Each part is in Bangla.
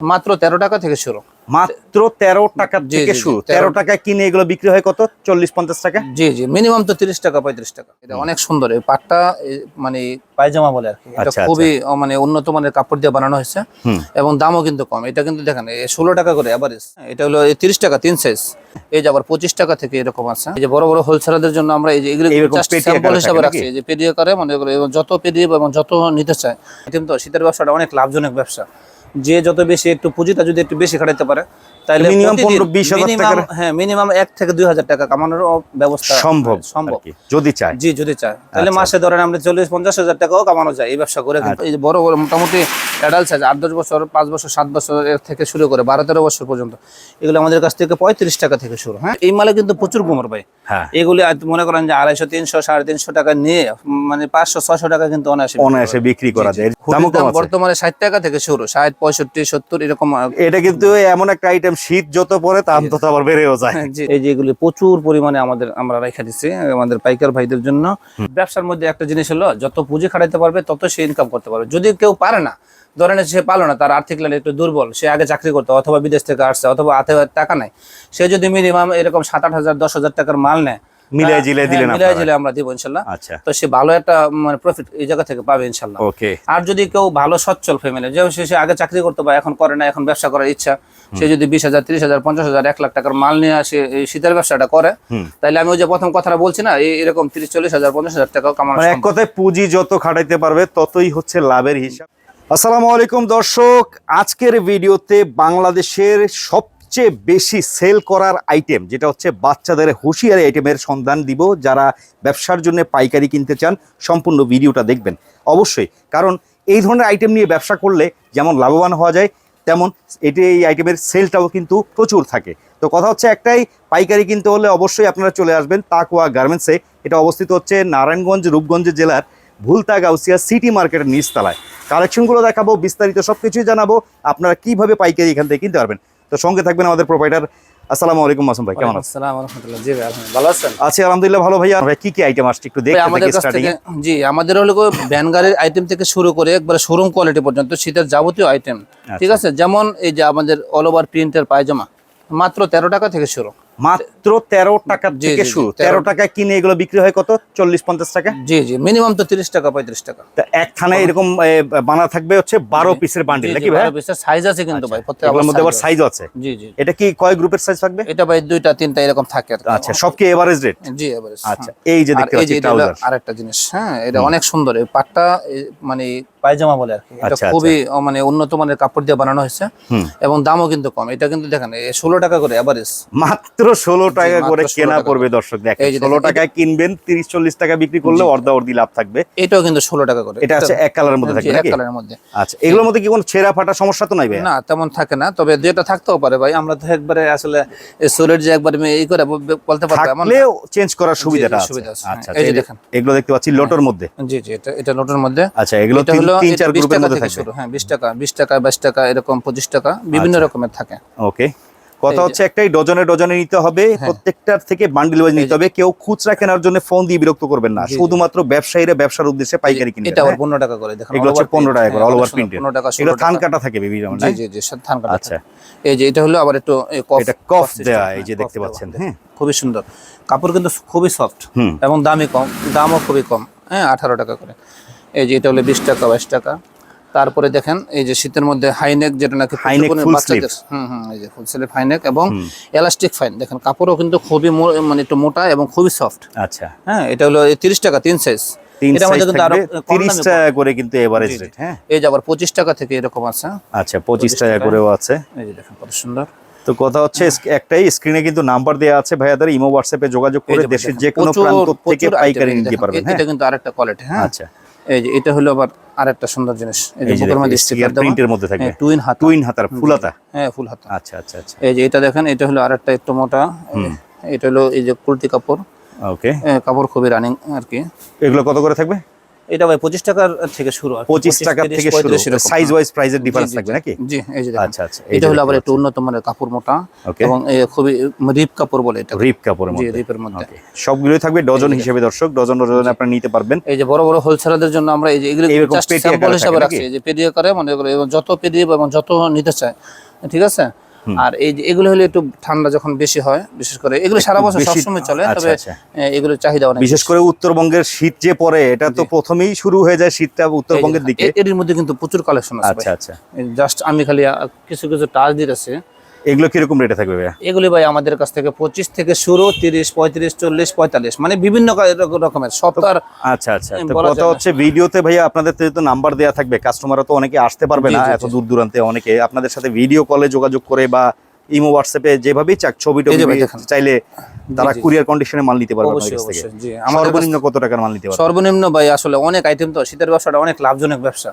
মাত্র তেরো টাকা থেকে শুরু। মাত্র তেরো টাকা থেকে শুরু। 13 তেরো টাকায় কিনে এগুলো বিক্রি হয় কত? চল্লিশ পঞ্চাশ টাকা? জি জি মিনিমাম তো তিরিশ টাকা পঁয়ত্রিশ টাকা। এটা অনেক সুন্দর। এই পাটটা মানে পায়জামা বলে আর কি। এটা আচ্ছা, খুবই মানে উন্নত মানের কাপড় দিয়ে বানানো হয়েছে। এবং দামও কিন্তু কম। এটা কিন্তু দেখেন ষোলো টাকা করে অ্যাভারেজ এটা হলো তিরিশ টাকা তিন সাইজ এই যে আবার পঁচিশ টাকা থেকে এরকম আছে। এই যে বড় বড় হোলসেলারদের জন্য আমরা এই যে এগুলো আকারে হিসাবে রাখছি। যে পেডিয়ে করে মানে যত পেডিয়ে এবং যত নিতে চায় কিন্তু শীতের ব্যবসাটা অনেক লাভজনক ব্যবসা। যে যত বেশি একটু পুঁজিটা যদি একটু বেশি খাটাইতে পারে তাহলে প্রতিদিন 15 20 হাজার minimum- টাকার- হ্যাঁ মিনিমাম এক থেকে দুই হাজার টাকা কামানোর ব্যবস্থা সম্ভব সম্ভব। যদি চায়। জি যদি চায়। তাহলে আচ্ছা। মাসে ধরেন আমরা চল্লিশ পঞ্চাশ হাজার টাকাও কামানো যায় এই ব্যবসা করে কিন্তু এই যে বড় বড় মোটামুটি অ্যাডাল্ট সাইজ আট দশ বছর পাঁচ বছর সাত বছর থেকে শুরু করে বারো তেরো বছর পর্যন্ত এগুলো আমাদের কাছ থেকে পঁয়ত্রিশ টাকা থেকে শুরু। হ্যাঁ এই মালে কিন্তু প্রচুর কোমর ভাই। হ্যাঁ। এগুলি মনে করেন যে আড়াইশো তিনশো সাড়ে তিনশো টাকা নিয়ে মানে পাঁচশো ছয়শো টাকা কিন্তু অনায়াসে বিক্রি অনায়াসে করা যায়। বিক্রি করা যায়। বর্তমানে ষাট টাকা থেকে শুরু ষাট পঁয়ষট্টি সত্তর এরকম এটা কিন্তু এমন একটা আইটেম শীত যত পরে দাম তত আবার বেড়েও যায়। এই যেগুলি প্রচুর পরিমাণে আমাদের আমরা রেখে দিচ্ছি আমাদের পাইকার ভাইদের জন্য। ব্যবসার মধ্যে একটা জিনিস হলো যত পুঁজি খাটাইতে পারবে তত সে ইনকাম করতে পারবে। যদি কেউ পারে না ধরেন সে পালো না তার আর্থিক লাইন একটু দুর্বল সে আগে চাকরি করতো অথবা বিদেশ থেকে আসছে অথবা হাতে টাকা নেয় সে যদি মিনিমাম এরকম সাত আট হাজার দশ হাজার টাকার মাল নেয় মিলাই জিলাই হ্যাঁ, দিলেন মিলাই জিলাই আমরা দিব ইনশাল্লাহ। আচ্ছা। তো সে ভালো একটা মানে প্রফিট এই জায়গা থেকে পাবে ইনশাল্লাহ। ওকে। আর যদি কেউ ভালো সচ্ছল ফ্যামিলি সে আগে চাকরি করতো বা এখন করে না এখন ব্যবসা করার ইচ্ছা সে যদি বিশ হাজার তিরিশ হাজার পঞ্চাশ হাজার এক লাখ টাকার মাল নিয়ে আসে এই শীতের ব্যবসাটা করে। তাহলে আমি ওই যে প্রথম কথাটা বলছি না এই এরকম তিরিশ চল্লিশ হাজার পঞ্চাশ হাজার টাকাও কামানো মানে এক কথায় পুঁজি যত খাটাইতে পারবে ততই হচ্ছে লাভের হিসাব। আসসালামু আলাইকুম দর্শক আজকের ভিডিওতে বাংলাদেশের সবচেয়ে বেশি সেল করার আইটেম যেটা হচ্ছে বাচ্চাদের হুঁশিয়ারি আইটেমের সন্ধান দিব, যারা ব্যবসার জন্য পাইকারি কিনতে চান, সম্পূর্ণ ভিডিওটা দেখবেন। অবশ্যই, কারণ এই ধরনের আইটেম নিয়ে ব্যবসা করলে যেমন লাভবান হওয়া যায়, তেমন এটি এই আইটেমের সেলটাও কিন্তু প্রচুর থাকে। তো কথা হচ্ছে একটাই, পাইকারি কিনতে হলে অবশ্যই আপনারা চলে আসবেন তাকুয়া গার্মেন্টসে। এটা অবস্থিত হচ্ছে নারায়ণগঞ্জ, রূপগঞ্জ জেলার ভুলতা গাউসিয়া সিটি মার্কেটের নিচতলায়। কালেকশনগুলো দেখাবো, বিস্তারিত সব কিছুই জানাব, আপনারা কীভাবে পাইকারি এখান থেকে কিনতে পারবেন। তো সঙ্গে থাকবেন আমাদের প্রোভাইডার আসসালামু আলাইকুম মাসুম ভাই কেমন আছেন? আসসালামু আলাইকুম। জি ভাই আপনি ভালো আছেন? আছি আলহামদুলিল্লাহ ভালো ভাইয়া। ভাই কি কি আইটেম আসছে একটু দেখতে আমাদের কাছ থেকে জি আমাদের হলো ভ্যান গাড়ির আইটেম থেকে শুরু করে একবারে শোরুম কোয়ালিটি পর্যন্ত শীতের যাবতীয় আইটেম আচ্ছা। ঠিক আছে? যেমন এই যে আমাদের অল ওভার প্রিন্টের পায়জামা মাত্র তেরো টাকা থেকে শুরু। মাত্র তেরো টাকা থেকে শুরু। তেরো টাকায় কিনে এগুলো বিক্রি হয় কত? চল্লিশ পঞ্চাশ টাকা? জি জি মিনিমাম তো তিরিশ টাকা পঁয়ত্রিশ টাকা। তা একখানে এরকম বানা থাকবে হচ্ছে বারো পিসের বান্ডিল নাকি ভাই? সাইজ আছে কিন্তু ভাই প্রত্যেক এগুলোর মধ্যে আবার সাইজও আছে। জি জি এটা কি কয় গ্রুপের সাইজ থাকবে? এটা ভাই দুইটা তিনটা এরকম থাকে আচ্ছা সব কি এভারেজ রেট জি এবারে আচ্ছা এই যে দেখতে পাচ্ছি ট্রাউজার আরেকটা জিনিস হ্যাঁ এটা অনেক সুন্দর। এই পাটটা মানে পায়জামা বলে আর কি। এটা আচ্ছা, খুবই মানে উন্নত মানের কাপড় দিয়ে বানানো হয়েছে। এবং দামও কিন্তু কম। এটা কিন্তু দেখেন ষোলো টাকা করে এভারেজ মাত্র ষোলো টাকা করে কেনা পড়বে দর্শক দেখেন ষোলো টাকায় কিনবেন তিরিশ চল্লিশ টাকা বিক্রি করলে অর্ধা অর্ধি লাভ থাকবে। এটাও কিন্তু ষোলো টাকা করে। এটা হচ্ছে এক কালারের মধ্যে জি, থাকবে এক কালারের মধ্যে। আচ্ছা এগুলোর মধ্যে কি কোনো ছেঁড়া ফাটা সমস্যা তো নাই ভাই না তেমন থাকে না। তবে যেটা থাকতেও পারে ভাই। আমরা তো একবারে আসলে সোলের যে একবারে এই করে বলতে পারব এমন চেঞ্জ করার সুবিধাটা আছে। আচ্ছা হ্যাঁ, এই যে দেখেন। এগুলো দেখতে পাচ্ছি লোটোর মধ্যে। জি জি এটা এটা নোটের মধ্যে। আচ্ছা এগুলো হলো তিন চার গ্রুপের মধ্যে থেকে হ্যাঁ বিশ টাকা বিশ টাকা বাইশ টাকা এরকম পঁচিশ টাকা বিভিন্ন আচ্ছা। রকমের থাকে। ওকে। কথা হচ্ছে একটাই ডজনে ডজনে নিতে হবে হ্যাঁ। প্রত্যেকটার থেকে বান্ডিল ওয়াইজ নিতে হবে। কেউ খুচরা কেনার জন্য ফোন দিয়ে বিরক্ত করবেন না। জি, জি। শুধুমাত্র ব্যবসায়ীরা ব্যবসার উদ্দেশ্যে পাইকারি কিনবেন। এটা আবার হ্যাঁ? পনেরো টাকা করে দেখেন এগুলো all হচ্ছে over পনেরো টাকা করে হ্যাঁ, অল ওভার অনেক সুন্দর, প্রিন্টের পনেরো টাকা এগুলো থান কাটা থাকে বিভিন্ন জি জি জি সব ধান কাটা আচ্ছা এই যে এটা হলো আবার একটু কফ এটা কফ হ্যাঁ, এই যে দেখতে পাচ্ছেন হ্যাঁ। খুবই সুন্দর। কাপড় কিন্তু খুবই সফট এবং দামি কম দামও খুবই কম। হ্যাঁ আঠারো টাকা করে। এই যে এটা হলো বিশ টাকা বাইশ টাকা। তারপরে দেখেন এই যে শীতের মধ্যে হাইনেক যেটা নাকি বাচ্চাদের হুম হুম এই যে ফুল স্লিভ হাইনেক এবং এলাস্টিক ফাইন দেখেন কাপড়ও কিন্তু খুবই মানে একটু মোটা এবং খুবই সফট আচ্ছা। হ্যাঁ এটা হলো তিরিশ টাকা তিন সাইজ তিন এটার কিন্তু আরও তিরিশ টাকা করে কিন্তু এভারেজ জি, জি। রেট হ্যাঁ? এই যে আবার পঁচিশ টাকা থেকে এরকম আছে। আচ্ছা পঁচিশ টাকা। করেও আছে। এই যে দেখেন কত সুন্দর। তো কথা হচ্ছে একটাই স্ক্রিনে কিন্তু নাম্বার দেওয়া আছে। ভাইয়াদের ইমো হোয়াটসঅ্যাপে যোগাযোগ করে দেশের যে কোনো প্রান্ত থেকে পাইকারি নিতে পারবেন হ্যাঁ? এটা কিন্তু আরেকটা কোয়ালিটি হ্যাঁ? আচ্ছা। এই যে এটা হলো আবার আরেকটা সুন্দর জিনিস। এই যে বুকের মধ্যে স্টিকার দেওয়া। প্রিন্টের মধ্যে থাকে টুইন হাতা। টুইন হাতার ফুল হাতা? হ্যাঁ ফুল হাতা। আচ্ছা আচ্ছা আচ্ছা। এই যে এটা দেখেন এটা হলো আরেকটা একটু মোটা। এটা হলো এই যে কুর্তি কাপড়। ওকে। কাপড় খুবই রানিং আর কি। এগুলো কত করে থাকবে? এটা ভাই পঁচিশ টাকার থেকে শুরু আর টাকা থেকে শুরু। সাইজ। ওয়াইজ প্রাইসের ডিফারেন্স থাকবে নাকি? জি এই যে আচ্ছা আচ্ছা এটা হলো আবার একটু উন্নত মানের কাপড় মোটা এবং খুবই রিপ কাপড় বলে এটা। রিপ কাপড়ের মধ্যে। রিপের মধ্যে। থাকবে ডজন হিসেবে দর্শক ডজন ডজন আপনারা নিতে পারবেন। এই যে বড় বড় হোলসেলারদের জন্য আমরা এই যে এগুলো জাস্ট স্যাম্পল হিসাবে রাখছি। যে পেডি করে মনে যত পেডি এবং যত নিতে চায় ঠিক আছে? আর এই যে এগুলো হলে একটু ঠান্ডা যখন বেশি হয় বিশেষ করে এগুলো সারা বছর সবসময় চলে আচ্ছা, তবে এগুলো এগুলোর চাহিদা অনেক বিশেষ করে উত্তরবঙ্গের শীত যে পড়ে এটা তো প্রথমেই শুরু হয়ে যায় শীতটা উত্তরবঙ্গের দিকে। এর মধ্যে কিন্তু প্রচুর কালেকশন আছে আচ্ছা আচ্ছা। জাস্ট আমি খালি কিছু কিছু টাচ দিতেছি। এগুলো কীরকম রেটে থাকবে ভাইয়া? এগুলি ভাই আমাদের কাছ থেকে পঁচিশ থেকে শুরু তিরিশ পঁয়ত্রিশ চল্লিশ পঁয়তাল্লিশ মানে বিভিন্ন রকমের আর আচ্ছা আচ্ছা। কথা হচ্ছে ভিডিওতে ভাইয়া আপনাদের তো নাম্বার দেওয়া থাকবে কাস্টমাররা তো অনেকে আসতে পারবে না এত দূর দূরান্তে অনেকে। আপনাদের সাথে ভিডিও কলে যোগাযোগ করে বা ইমো হোয়াটসঅ্যাপে যেভাবেই চাক ছবি টবি। চাইলে তারা। কুরিয়ার কন্ডিশনে মাল নিতে পারবে অবশ্যই কাছ থেকে। আমাদের সর্বনিম্ন কত টাকার মাল নিতে পারবে? সর্বনিম্ন ভাই আসলে অনেক আইটেম তো শীতের ব্যবসাটা অনেক লাভজনক ব্যবসা।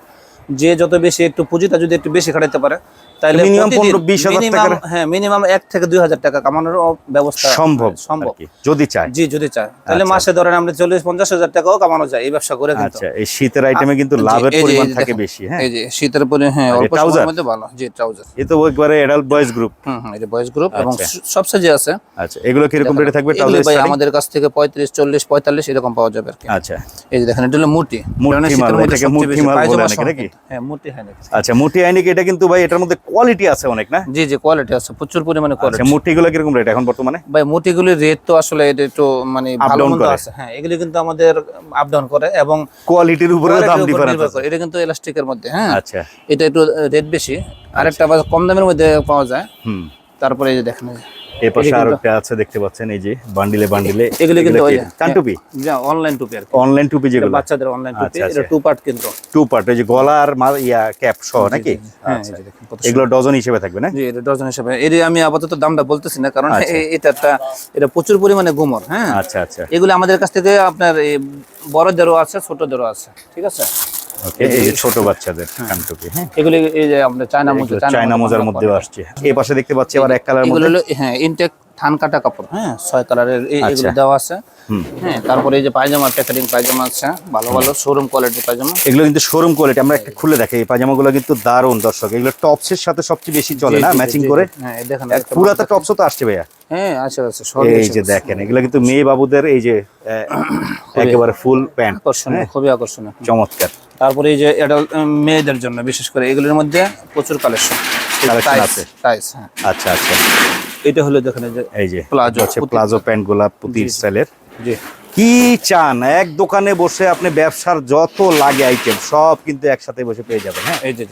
যে যত বেশি একটু পুঁজিটা যদি একটু বেশি খাটাইতে পারে তাহলে 15-20 হাজার minimum- টাকার- হ্যাঁ মিনিমাম এক থেকে দুই হাজার টাকা কামানোর ব্যবস্থা সম্ভব সম্ভব। যদি চায়। জি যদি চায়। তাহলে আচ্ছা। মাসে ধরেন আমরা চল্লিশ পঞ্চাশ হাজার টাকাও কামানো যায় এই ব্যবসা করে কিন্তু। আচ্ছা এই শীতের আইটেমে কিন্তু লাভের পরিমাণ থাকে বেশি হ্যাঁ। এই যে শীতের পরে হ্যাঁ অল্প সময়ের মধ্যে ভালো জি ট্রাউজার এ তো একবারে অ্যাডাল্ট বয়েজ গ্রুপ হুম হুম এই যে বয়েজ গ্রুপ এবং আচ্ছা। সব সাইজে আছে। আচ্ছা এগুলো কীরকম রেটে থাকবে ট্রাউজার ভাই আমাদের কাছ থেকে পঁয়ত্রিশ চল্লিশ পঁয়তাল্লিশ এরকম পাওয়া যাবে আর কি। আচ্ছা। এই যে দেখেন এটা হলো মুটি। কারণ মাল, এটাকে বেশি মাল বলে নাকি। হ্যাঁ মুটি হয় আচ্ছা মুঠি আইনিক এটা কিন্তু ভাই এটার মধ্যে কোয়ালিটি আছে অনেক না? জি জি কোয়ালিটি আছে প্রচুর পরিমাণে কোয়ালিটি কোয়ালিটি মুটিগুলো কীরকম রেট এখন বর্তমানে? ভাই মুটিগুলির রেট তো আসলে এটা একটু মানে ভালো মন্দ আছে। হ্যাঁ এগুলো কিন্তু আমাদের আপ ডাউন করে এবং কোয়ালিটির উপরে দাম ডিফারেন্স আছে। এটা কিন্তু এলাস্টিকের মধ্যে হ্যাঁ। আচ্ছা। এটা একটু রেট বেশি। আরেকটা কম দামের মধ্যে পাওয়া যায়। হুম। তারপরে এই যে দেখেন এই যে। পাশে আরও একটা আছে দেখতে পাচ্ছেন এই যে বান্ডিলে বান্ডিলে। এগুলি কিন্তু ওই টুপি? অনলাইন টুপি আর অনলাইন টুপি যেগুলো। বাচ্চাদের অনলাইন টুপি আচ্ছা, এটা আচ্ছা। টু পার্ট কিন্তু। টু পার্ট ওই যে গলা আর মা- ইয়া ক্যাপ সহ নাকি? হ্যাঁ আচ্ছা। এই এগুলো ডজন হিসেবে থাকবে না? জি এটা ডজন হিসাবে। এর আমি আপাতত দামটা বলতেছি না কারণ আচ্ছা। এটা একটা এটা প্রচুর পরিমাণে গুমর হ্যাঁ। আচ্ছা আচ্ছা। এগুলো আমাদের কাছ থেকে আপনার এই বড়দেরও আছে ছোটদেরও আছে ঠিক আছে? ওকে এই যে ছোট বাচ্চাদের কান হ্যাঁ। এগুলি এই যে চায়না মোজা চায়না মোজার মধ্যে আসছে। এই পাশে দেখতে পাচ্ছি আবার এক কালার মধ্যে হ্যাঁ ইনটেক থান কাটা কাপড় হ্যাঁ? ছয় কালারের এই- আচ্ছা। এগুলো দেওয়া আছে। হ্যাঁ তারপরে এই যে পায়জামা প্যাকেটিং পায়জামা আছে ভালো ভালো শোরুম কোয়ালিটির পায়জামা। এগুলো কিন্তু শোরুম কোয়ালিটি আমরা একটা খুলে দেখাই এই পাজামাগুলো কিন্তু দারুণ দর্শক। এগুলো টপসের সাথে সবচেয়ে বেশি চলে না? ম্যাচিং করে? হ্যাঁ দেখেন এক টপসও তো আসছে ভাইয়া। হ্যাঁ আছে আছে এই যে দেখেন এগুলো কিন্তু মেয়ে বাবুদের এই যে একেবারে ফুল প্যান্ট আকর্ষণীয় খুবই আকর্ষণীয়। চমৎকার। তারপরে এই যে অ্যাডাল্ট মেয়েদের জন্য বিশেষ করে এগুলোর মধ্যে প্রচুর কালেকশন আছে। হ্যাঁ। আচ্ছা আচ্ছা। এটা হলো দেখেন এই যে Plazo, হচ্ছে প্লাজো প্যান্টগুলা পুতির স্টাইলের জি। কি চান? এক দোকানে বসে আপনি ব্যবসার যত লাগে আইটেম সব কিন্তু একসাথে বসে পেয়ে যাবেন হ্যাঁ? এই যে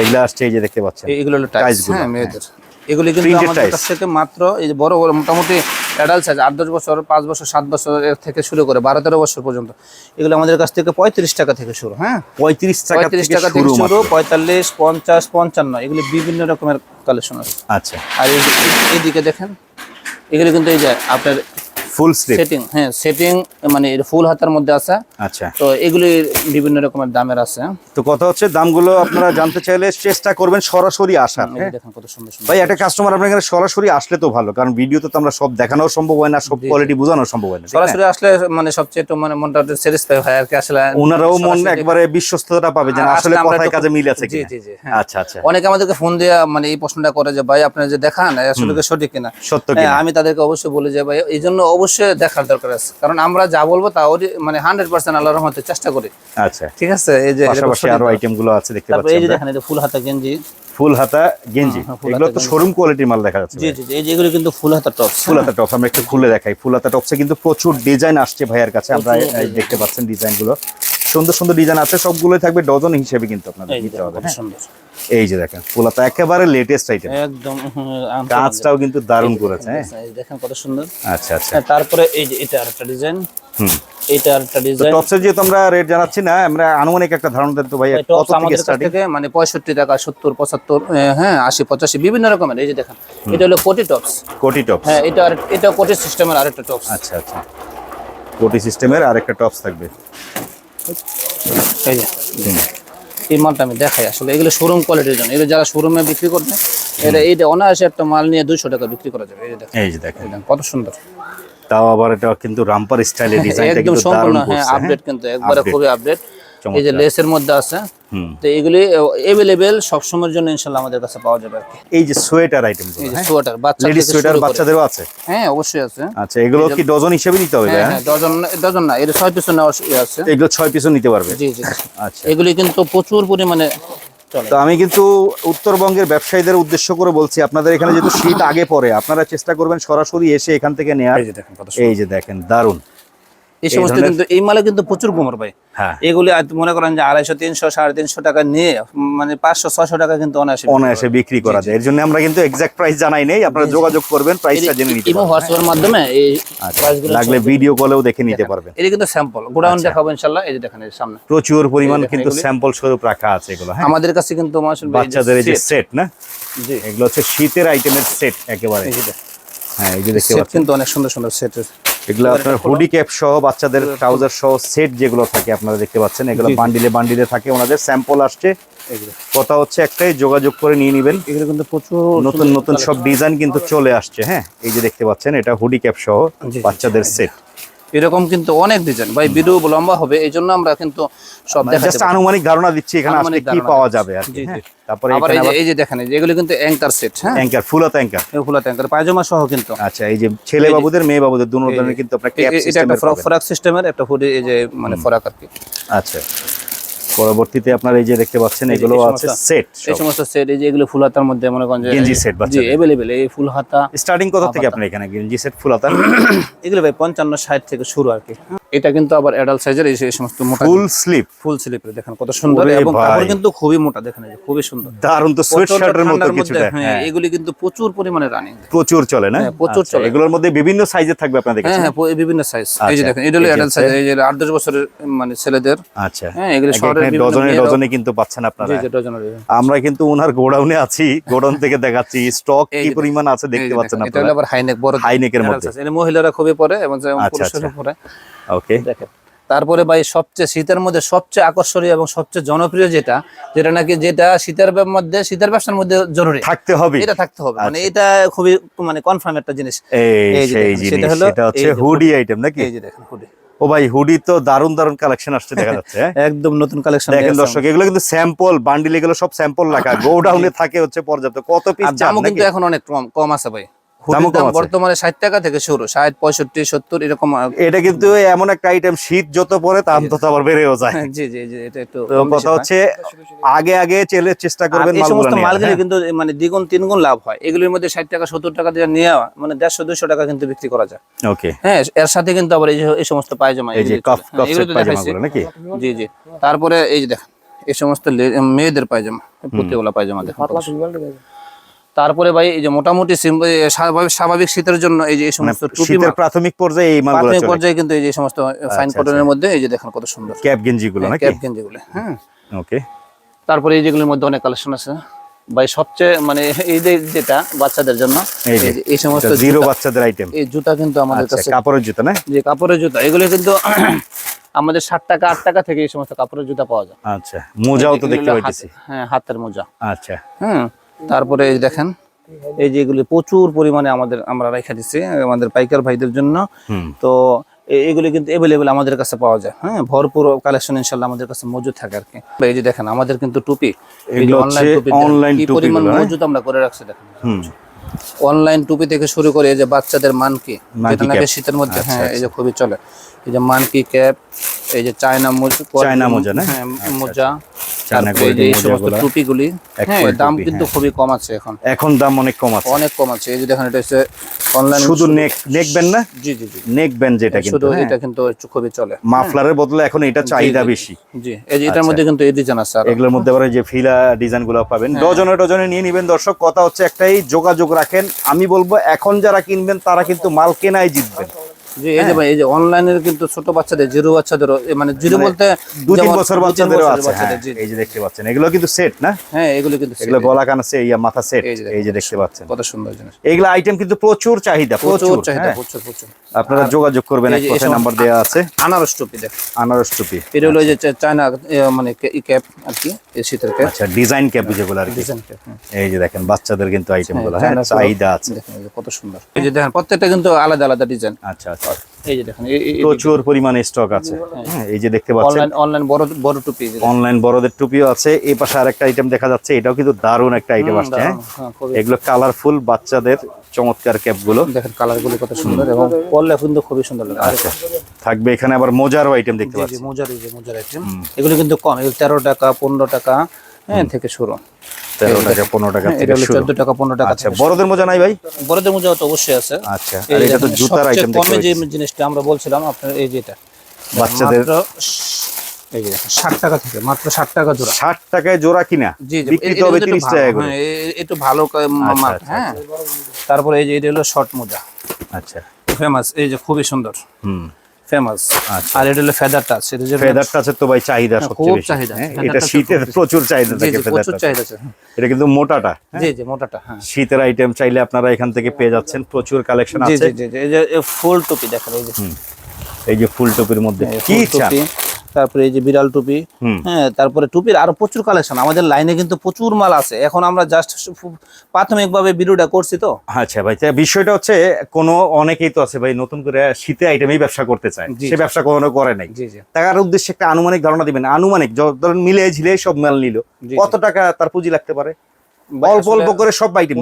এগুলো আসছে এই যে দেখতে পাচ্ছেন। এগুলো হলো টাইসগুলো, হ্যাঁ। মেয়েদের। এগুলি কিন্তু আমাদের কাছ থেকে মাত্র এই যে বড় বড় মোটামুটি অ্যাডাল্ট সাইজ আট দশ বছর পাঁচ বছর সাত বছর থেকে শুরু করে বারো তেরো বছর পর্যন্ত। এগুলো আমাদের কাছ থেকে পঁয়ত্রিশ টাকা থেকে শুরু হ্যাঁ? পঁয়ত্রিশ টাকা পঁয়ত্রিশ থেকে টাকা থেকে শুরু পঁয়তাল্লিশ পঞ্চাশ পঞ্চান্ন এগুলি বিভিন্ন রকমের কালেকশন আছে। আচ্ছা। আর এই দিকে এইদিকে দেখেন এগুলি কিন্তু এই যে আপনার ফুল স্লিপ সেটিং হ্যাঁ সেটিং মানে ফুল হাতার মধ্যে আছে। আচ্ছা। তো এগুলি বিভিন্ন রকমের দামের আছে। তো কথা হচ্ছে দামগুলো আপনারা জানতে চাইলে চেষ্টা করবেন সরাসরি আসার হ্যাঁ? দেখেন কত সুন্দর সুন্দর। ভাই একটা কাস্টমার আপনার এখানে সরাসরি আসলে তো ভালো কারণ ভিডিওতে তো আমরা সব দেখানো সম্ভব হয় না সব কোয়ালিটি বোঝানো সম্ভব হয় না সরাসরি আসলে মানে সবচেয়ে একটু মানে মনটা স্যাটিসফাই হয় আর কি আসলে ওনারাও মন একবারে বিশ্বস্ততা পাবে যে আসলে আসলে কথায় কাজে মিল আছে জি, জি, জি, হ্যাঁ। আচ্ছা আচ্ছা। অনেকে আমাদেরকে ফোন দিয়ে মানে এই প্রশ্নটা করে যে ভাই আপনারা যে দেখান আসলে সঠিক কিনা? সত্য হ্যাঁ, কিনা আমি তাদেরকে অবশ্যই বলি যে ভাই এই জন্য অবশ্যই দেখার দরকার আছে। কারণ আমরা যা বলব তা ওর মানে হান্ড্রেড পার্সেন্ট আল্লাহর রহমতে চেষ্টা করি। আচ্ছা। ঠিক আছে? এই যে পাশাপাশি আরও আইটেমগুলো আছে দেখতে পাচ্ছি এই যে দেখেন এই যে ফুল হাতা গেঞ্জি। ফুল হাতা গেঞ্জি। হ্যাঁ, ফুল এগুলো তো শোরুম কোয়ালিটির মাল দেখা যাচ্ছে জি জি এই যেগুলো কিন্তু ফুল হাতা টপস ফুল হাতা টপস আমরা একটু খুলে দেখাই। ফুল হাতা টপসে কিন্তু প্রচুর ডিজাইন আসছে ভাইয়ার কাছে। আমরা এই দেখতে পাচ্ছেন ডিজাইনগুলো। সুন্দর সুন্দর ডিজাইন আছে সবগুলোই থাকবে ডজন হিসেবে কিন্তু আপনাদের দেখেন হবে হ্যাঁ? সুন্দর। এই যে দেখেন হাতা একেবারে লেটেস্ট আইটেম একদম কাজটাও কিন্তু দারুণ করেছে হ্যাঁ? দেখেন কত সুন্দর। আচ্ছা আচ্ছা। হ্যাঁ, তারপরে এই যে এটা আরেকটা ডিজাইন হুম। এটা ডিজাইন রেট জানাচ্ছি না আমরা আনুমানিক একটা ধারণা দেন তো ভাই কত থেকে স্টার্টিং থেকে মানে পঁয়ষট্টি টাকা সত্তর পঁচাত্তর হ্যাঁ আশি পঁচাশি বিভিন্ন রকমের এই যে দেখেন। এটা হলো কোটি টপস কোটি টপস হ্যাঁ এটা এটা কোটি সিস্টেমের আরেকটা টপস আচ্ছা আচ্ছা। কোটি সিস্টেমের আরেকটা টপস থাকবে। এই যে এই মালটা আমি দেখাই আসলে। এগুলো শোরুম কোয়ালিটির জন্য। এগুলো যারা শোরুমে বিক্রি করবে এটা এইটা অনায়াসে একটা মাল নিয়ে দুইশো টাকা বিক্রি করা যাবে। এই যে দেখেন। কত সুন্দর। তাও আবার এটা কিন্তু রামপার স্টাইলের ডিজাইন একদম সম্পূর্ণ হ্যাঁ আপডেট কিন্তু একবারে খুবই আপডেট এই যে লেসের মধ্যে আছে তো এগুলি এভেলেবেল সবসময়ের জন্য ইনশাল্লাহ আমাদের কাছে পাওয়া যাবে এই যে সোয়েটার এই যে হ্যাঁ? সোয়েটার বাচ্চা লেডিস সোয়েটার বাচ্চাদেরও আছে? হ্যাঁ অবশ্যই আছে। আচ্ছা এগুলো কি ডজন হিসেবে নিতে হবে হ্যাঁ হ্যাঁ? হ্যাঁ ডজন ডজন না নেওয়ার ইয়ে আছে। এগুলো পিসও নিতে পারবে? জি জি। আচ্ছা। এগুলি কিন্তু প্রচুর পরিমাণে তো আমি কিন্তু উত্তরবঙ্গের ব্যবসায়ীদের উদ্দেশ্য করে বলছি আপনাদের এখানে যেহেতু শীত আগে পড়ে আপনারা চেষ্টা করবেন সরাসরি এসে এখান থেকে নেয়ার। এই যে দেখেন কত এই সমস্ত কিন্তু এই মালে কিন্তু প্রচুর কোমর ভাই। হ্যাঁ। এগুলি মনে করেন যে আড়াইশো তিনশো সাড়ে তিনশো টাকা নিয়ে মানে পাঁচশো ছয়শো টাকা কিন্তু অনায়াসে অনায়াসে বিক্রি করা যায়। এর জন্য আমরা কিন্তু এক্সাক্ট প্রাইস জানাই নেই। আপনারা যোগাযোগ করবেন প্রাইসটা জেনে নিতে পারবেন। হোয়াটসঅ্যাপের মাধ্যমে এই আচ্ছা, প্রাইসগুলো লাগলে ভিডিও কলেও দেখে নিতে পারবেন। এটা কিন্তু স্যাম্পল গোডাউন আচ্ছা। দেখাবো ইনশাল্লাহ এই যে দেখেন এই সামনে। প্রচুর পরিমাণ কিন্তু স্যাম্পল স্বরূপ রাখা আছে এগুলো হ্যাঁ। আমাদের কাছে কিন্তু বাচ্চাদের এই যে সেট না? জি। এগুলো হচ্ছে শীতের আইটেমের সেট একেবারে। হ্যাঁ এই যে দেখতে পাচ্ছেন। কিন্তু অনেক সুন্দর সুন্দর সেটের এগুলো আপনার হুডি ক্যাপ সহ বাচ্চাদের ট্রাউজার সহ সেট যেগুলো থাকে আপনারা দেখতে পাচ্ছেন এগুলো। বান্ডিলে বান্ডিলে থাকে ওনাদের স্যাম্পল আসছে। কথা হচ্ছে একটাই যোগাযোগ করে নিয়ে নেবেন। এগুলো কিন্তু প্রচুর নতুন নতুন সব ডিজাইন কিন্তু চলে আসছে হ্যাঁ? এই যে দেখতে পাচ্ছেন এটা হুডি ক্যাপ সহ বাচ্চাদের সেট এরকম কিন্তু অনেক ডিজাইন ভাই ভিডিও লম্বা হবে এই জন্য আমরা কিন্তু সব জাস্ট আনুমানিক ধারণা দিচ্ছি এখানে আসলে কি পাওয়া যাবে আর কি। হ্যাঁ? তারপরে আবার এই যে দেখেন এগুলো কিন্তু অ্যাঙ্কার সেট হ্যাঁ? অ্যাঙ্কার ফুলাত অ্যাঙ্কার এগুলো অ্যাঙ্কার পায়জামা সহ কিন্তু। আচ্ছা এই যে ছেলে বাবুদের মেয়ে বাবুদের দুটো ধরনের কিন্তু আপনার ক্যাপ সিস্টেম এটা একটা ফ্রক সিস্টেমের একটা ফুল এই যে মানে ফরাক আর কি। আচ্ছা। পরবর্তীতে আপনার এই যে দেখতে পাচ্ছেন এগুলো আছে সেট এই সমস্ত সেট এই যে এগুলো ফুল হাতার মধ্যে মনে করেন গেঞ্জি set জি বাচ্চাদের। অ্যাভেলেবেল এই ফুল হাতা স্টার্টিং কত থেকে আপনার এখানে গেঞ্জি সেট ফুলাতা এগুলো ভাই পঞ্চান্ন ষাট থেকে শুরু আর কি। এটা কিন্তু আবার অ্যাডাল্ট সাইজের এই সমস্ত মোটা ফুল স্লিপ ফুল স্লিপের দেখেন কত সুন্দর। এবং কাপড় কিন্তু খুবই মোটা দেখেন এই খুবই সুন্দর। দারুণ তো সোয়েট শার্টের মতো কিছুটা। হ্যাঁ হ্যাঁ। এগুলি কিন্তু প্রচুর পরিমাণে রানিং প্রচুর চলে না? হ্যাঁ, প্রচুর আচ্ছা, চলে। এগুলোর মধ্যে বিভিন্ন সাইজের থাকবে আপনাদের হ্যাঁ কাছে? হ্যাঁ বিভিন্ন সাইজ এই যে আচ্ছা, দেখেন এটা হলো অ্যাডাল্ট সাইজ এই যে আট দশ বছরের মানে ছেলেদের আচ্ছা। হ্যাঁ এগুলো এক শহরের ডজনে ডজনে কিন্তু পাচ্ছেন আপনারা। জি জি ডজনের আমরা কিন্তু ওনার গোডাউনে আছি গোডাউন থেকে দেখাচ্ছি স্টক কি পরিমাণ আছে দেখতে পাচ্ছেন দেখেন, এটা আবার হাইনেক বড় হাইনেকের মধ্যে। এটা মহিলারা খুবই পরে এবং যে আচ্ছা, পুরুষেরা আচ্ছা। পরে। ওকে দেখেন তারপরে ভাই সবচেয়ে শীতের মধ্যে সবচেয়ে আকর্ষণীয় এবং সবচেয়ে জনপ্রিয় যেটা যেটা নাকি যেটা শীতের মধ্যে শীতের ব্যবসার মধ্যে জরুরি। থাকতে হবে। এটা থাকতে হবে মানে এটা খুবই মানে কনফার্ম একটা জিনিস। সেটা হলো হুডি আইটেম নাকি? এই যে দেখেন হুডি ও ভাই হুডি তো দারুণ দারুণ কালেকশন আসছে দেখা যাচ্ছে হ্যাঁ? একদম নতুন কালেকশন দেখেন দর্শক এগুলো কিন্তু স্যাম্পল বান্ডিল এগুলো সব স্যাম্পল রাখা গোডাউনে থাকে হচ্ছে পর্যাপ্ত। কত পিস দাম কিন্তু এখন অনেক কম কম আছে ভাই। বর্তমানে ষাট টাকা থেকে শুরু ষাট পঁয়ষট্টি সত্তর এরকম এটা কিন্তু এমন একটা আইটেম শীত যত পরে দাম তত আবার বেড়েও যায়। জি জি জি এটা একটু কথা হচ্ছে আগে আগে চেলে চেষ্টা করবেন এই সমস্ত মালগুলি হ্যাঁ? কিন্তু মানে দ্বিগুণ তিনগুণ লাভ হয়। এগুলির মধ্যে ষাট টাকা সত্তর টাকা দিয়ে নেওয়া মানে দেড়শো দুশো টাকা কিন্তু বিক্রি করা যায়। ওকে। হ্যাঁ এর সাথে কিন্তু আবার এই সমস্ত পায়জামা এই যে কফ হ্যাঁ, কফ এগুলো তো দেখাইছি। নাকি? জি জি। তারপরে এই যে দেখেন এই সমস্ত লে- মেয়েদের পায়জামা পুঁতিওয়ালা পায়জামা দেখেন। তারপরে ভাই এই যে মোটামুটি স্বাভাবিক শীতের জন্য এই যে এই সমস্ত টুপি মানে শীতের প্রাথমিক পর্যায়ে এই মালগুলো প্রাথমিক পর্যায়ে কিন্তু এই যে সমস্ত ফাইন আচ্ছা, কটনের মধ্যে এই যে দেখেন কত সুন্দর। ক্যাপ গেঞ্জি গুলো নাকি? ক্যাপ গেঞ্জিগুলো হ্যাঁ। ওকে। তারপরে এই যেগুলোর মধ্যে অনেক কালেকশন আছে। ভাই সবচেয়ে মানে এই যে যেটা বাচ্চাদের জন্য এই যে এই সমস্ত জিরো বাচ্চাদের আইটেম এই জুতা কিন্তু আমাদের আচ্ছা কাছে কাপড়ের জুতা না? যে কাপড়ের জুতা। এগুলো কিন্তু আমাদের ষাট টাকা আট টাকা থেকে এই সমস্ত কাপড়ের জুতা পাওয়া যায়। আচ্ছা মোজাও তো দেখতে পাইতেছি। হ্যাঁ হাতের মোজা। আচ্ছা। হুম। তারপরে এই দেখেন এই যেগুলি প্রচুর পরিমাণে আমাদের আমরা রেখে দিচ্ছি আমাদের পাইকার ভাইদের জন্য। তো এইগুলি এগুলি কিন্তু অ্যাভেলেবেল আমাদের কাছে পাওয়া যায় হ্যাঁ? ভরপুর কালেকশন ইনশাল্লাহ আমাদের কাছে মজুদ থাকে আর কি। এই যে দেখেন আমাদের কিন্তু টুপি অনলাইন টুপি পরিমাণ হ্যাঁ? মজুদ আমরা করে রাখছি দেখেন। অনলাইন টুপি থেকে শুরু করে এই যে বাচ্চাদের মানকি যেটা নাকি শীতের মধ্যে আচ্ছা, হ্যাঁ এই যে খুবই চলে। এই যে মানকি ক্যাপ এই যে চায়না মোজা চায়না মোজা না? হ্যাঁ আচ্ছা, মোজা এই সমস্ত টুপিগুলি হ্যাঁ দাম কিন্তু খুবই কম আছে এখন। এখন দাম অনেক কম আছে। অনেক কম আছে। এই যে দেখেন এটা হচ্ছে অনলাইন শুধু নেক নেক ব্যান্ড না? জি জি জি। নেক ব্যান্ড যেটা শুধু কিন্তু হ্যাঁ। এটা কিন্তু একটু খুবই চলে। মাফলারের বদলে এখন এটা চাহিদা বেশি। জি এই যে এটার মধ্যে কিন্তু এই ডিজাইন আছে এগুলোর মধ্যে আবার এই যে ফিলা ডিজাইনগুলো পাবেন। ডজনে ডজনে নিয়ে নিবেন দর্শক। কথা হচ্ছে একটাই যোগাযোগ রাখেন আমি বলব এখন যারা কিনবেন তারা কিন্তু মাল কেনায় জিতবেন। জি এই যে ভাই এই যে অনলাইনের কিন্তু ছোট বাচ্চাদের জিরো বাচ্চাদেরও মানে জিরো বলতে দু তিন বছর বাচ্চাদেরও আছে হ্যাঁ। এই যে দেখতে পাচ্ছেন এগুলো কিন্তু সেট না? হ্যাঁ এগুলো কিন্তু এগুলো গলা কান আছে ইয়া মাথা সেট এই যে দেখতে পাচ্ছেন। কত সুন্দর জিনিস। এগুলো আইটেম কিন্তু প্রচুর চাহিদা প্রচুর প্রচুর চাহিদা হ্যাঁ। প্রচুর প্রচুর। আপনারা যোগাযোগ করবেন এক কথায় নাম্বার দেওয়া আছে। আনারস টুপি দেখ। আনারস টুপি। এটা হলো যে চায়না মানে ক্যাপ আর কি এই শীতের ক্যাপ। আচ্ছা ডিজাইন ক্যাপ যেগুলো আর কি। হ্যাঁ। এই যে দেখেন বাচ্চাদের কিন্তু আইটেমগুলো হ্যাঁ চাইদা চাহিদা আছে। কত সুন্দর। এই যে দেখেন প্রত্যেকটা কিন্তু আলাদা আলাদা ডিজাইন। আচ্ছা আচ্ছা। এই যে দেখেন প্রচুর পরিমাণে স্টক আছে। হ্যাঁ, এই যে দেখতে পাচ্ছেন। অনলাইন বড় বড় টুপি। অনলাইন বড়দের টুপিও আছে। এই পাশে আরেকটা আইটেম দেখা যাচ্ছে এটাও কিন্তু দারুণ একটা আইটেম আসছে হ্যাঁ। হ্যাঁ, এগুলো কালারফুল বাচ্চাদের চমৎকার ক্যাপগুলো দেখেন কালারগুলো কত সুন্দর এবং পরলে কিন্তু খুবই সুন্দর লাগে। আচ্ছা থাকবে এখানে আবার মোজারও আইটেম দেখতে পাচ্ছি। মোজার এই যে মোজার আইটেম এগুলো কিন্তু কম এগুলো তেরো টাকা পনেরো টাকা হ্যাঁ থেকে শুরু। টাকা পনেরো টাকা হ্যাঁ, থেকে শুরু। চোদ্দ টাকা পনেরো টাকা আচ্ছা বড়দের মোজা নাই ভাই? বড়দের মোজা তো অবশ্যই আছে। আচ্ছা আর এটা তো জুতার আইটেম দেখতে কমে যে জিনিসটা আমরা বলছিলাম আপনার এই যেটা বাচ্চাদের এই যে ষাট টাকা থেকে মাত্র ষাট টাকা জোড়া। টাকায় জোড়া কিনা? বিক্রি হবে টাকা ভালো, করে। হ্যাঁ, একটু ভালো আচ্ছা, আচ্ছা, হ্যাঁ। তারপরে এই যে এটা হলো শর্ট মোজা। আচ্ছা। ফেমাস এই যে খুবই সুন্দর। হুম। ফেমাস আচ্ছা। আর এটা হলো ফেদার টাচ এটা যে ফেদার টাচের তো ভাই চাহিদা হ্যাঁ, সবচেয়ে বেশি চাহিদা। হ্যাঁ, এটা শীতের প্রচুর চাহিদা থাকে ফেদার প্রচুর চাহিদা আছে হ্যাঁ। এটা কিন্তু মোটাটা? জি জি মোটাটা হ্যাঁ শীতের আইটেম চাইলে আপনারা এখান থেকে পেয়ে যাচ্ছেন প্রচুর কালেকশন আছে জি জি জি, এই যে ফুল টুপি দেখেন এই যে এই যে ফুল টুপির মধ্যে কি ফুল টুপি তারপরে এই যে বিড়াল টুপি হ্যাঁ তারপরে টুপির আরও প্রচুর কালেকশন আমাদের লাইনে কিন্তু প্রচুর মাল আছে। এখন আমরা জাস্ট প্রাথমিকভাবে ভিডিওটা করছি তো। আচ্ছা ভাই বিষয়টা হচ্ছে কোনো অনেকেই তো আছে ভাই নতুন করে শীতে আইটেমই ব্যবসা করতে চায়। সে ব্যবসা কখনো করে নাই। তার উদ্দেশ্যে একটা আনুমানিক ধারণা দিবেন। আনুমানিক ধরেন মিলে ঝিলে সব মাল নিল। কত টাকা তার পুঁজি লাগতে পারে? অল্প অল্প করে সব আইটেম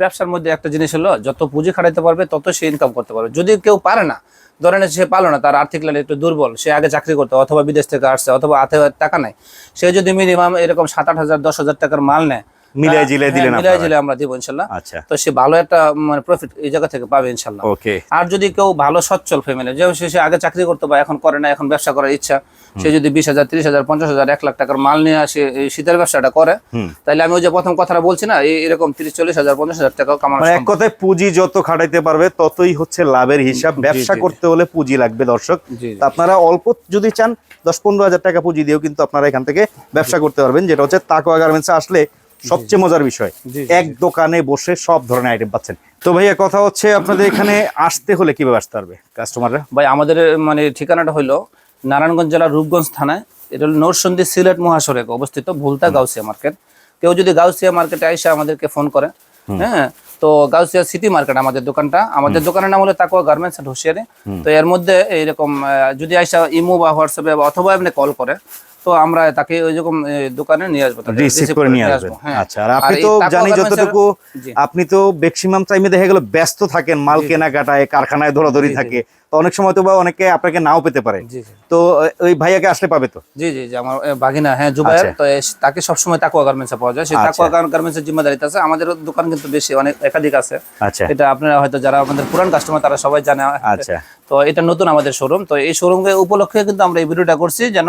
ব্যবসার মধ্যে একটা জিনিস হলো যত পুঁজি খাটাইতে পারবে তত সে ইনকাম করতে পারবে। যদি কেউ পারে না ধরেন সে পালো না, তার আর্থিক লাইন একটু দুর্বল, সে আগে চাকরি করতো, অথবা বিদেশ থেকে আসছে, অথবা হাতে টাকা নেয় সে যদি মিনিমাম এরকম সাত আট হাজার, দশ হাজার টাকার মাল নেয় মিলাই ঝিলাই হ্যাঁ, দিলেন মিলাই আপনারা। আমরা দিব আচ্ছা। তো সে ভালো একটা মানে প্রফিট এই জায়গা থেকে পাবে ইনশাল্লাহ। ওকে আর যদি কেউ ভালো সচ্ছল ফ্যামিলি যে সে আগে চাকরি করতে বা এখন করে না এখন ব্যবসা করার ইচ্ছা সে যদি বিশ হাজার ত্রিশ হাজার পঞ্চাশ হাজার এক লাখ টাকার মাল নিয়ে আসে এই শীতের ব্যবসাটা করে তাহলে আমি ওই যে প্রথম কথাটা বলছি না এরকম তিরিশ চল্লিশ হাজার পঞ্চাশ হাজার টাকাও কামানো মানে এক কথায় পুঁজি যত খাটাইতে পারবে ততই হচ্ছে লাভের হিসাব। ব্যবসা। করতে হলে পুঁজি লাগবে দর্শক। আপনারা অল্প যদি চান দশ পনেরো হাজার টাকা পুঁজি দিয়েও কিন্তু আপনারা এখান থেকে ব্যবসা করতে পারবেন যেটা হচ্ছে তাকোয়া গার্মেন্টসে আসলে সবচেয়ে মজার বিষয় এক দোকানে বসে সব ধরনের আইটেম পাচ্ছেন। তো ভাইয়া কথা হচ্ছে আপনাদের এখানে আসতে হলে কীভাবে আসতে পারবে কাস্টমাররা ভাই আমাদের মানে ঠিকানাটা হলো নারায়ণগঞ্জ জেলার রূপগঞ্জ থানায়। এটা হলো নরসন্দী সিলেট মহাসড়কে অবস্থিত ভুলতা গাউসিয়া মার্কেট। কেউ যদি গাউসিয়া মার্কেটে এসে আমাদেরকে ফোন করে হ্যাঁ? তো গাউসিয়া সিটি মার্কেট আমাদের দোকানটা। আমাদের দোকানের নাম হলো তাকুয়া গার্মেন্টস এন্ড হুশিয়ারি তো এর মধ্যে এইরকম আহ, যদি আইসা ইমো বা হোয়াটসঅ্যাপে অথবা এমনি কল করে তো আমরা তাকে ওই রকম দোকানে নিয়ে আসব রিসিভ করে নিয়ে আসব, হ্যাঁ। আচ্ছা আর আপনি তো জানি যতটুকু আপনি তো ম্যাক্সিমাম টাইমে দেখা গেল ব্যস্ত থাকেন মাল কেনাকাটায় কারখানায় দৌড়াদৌড়ি জি। থাকে অনেক সময় তো বা অনেকে আপনাকে নাও পেতে পারে। তো ওই ভাইয়াকে আসলে পাবে তো? জি জি জি আমার এ, বাগিনা হ্যাঁ জুবাইর আচ্ছা। তো তাকে সবসময় তাকুয়া গার্মেন্টসে পাওয়া যায়। সেই আচ্ছা। তাকুয়া গার্মেন্টসের জিম্মাদারিতে আছে। আমাদের দোকান কিন্তু বেশি অনেক একাধিক আছে। আচ্ছা। এটা আপনারা হয়তো যারা আমাদের পুরান কাস্টমার তারা সবাই জানে। আচ্ছা। তো এটা নতুন আমাদের শোরুম তো এই শোরুমকে উপলক্ষে কিন্তু আমরা এই ভিডিওটা করছি যেন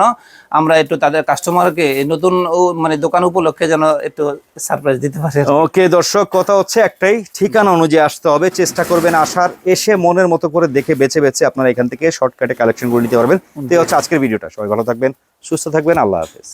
আমরা একটু তাদের কাস্টমারকে এই নতুন মানে দোকান উপলক্ষে যেন একটু সারপ্রাইজ দিতে পারি। ওকে দর্শক কথা হচ্ছে একটাই। ঠিকানা অনুযায়ী আসতে হবে। চেষ্টা করবেন আসার। এসে মনের মতো করে দেখে বেছে বেছে আপনারা এখান থেকে শর্টকাটে কালেকশন করে নিতে পারবেন। তো হচ্ছে আজকের ভিডিওটা। সবাই ভালো থাকবেন, সুস্থ থাকবেন, আল্লাহ হাফেজ।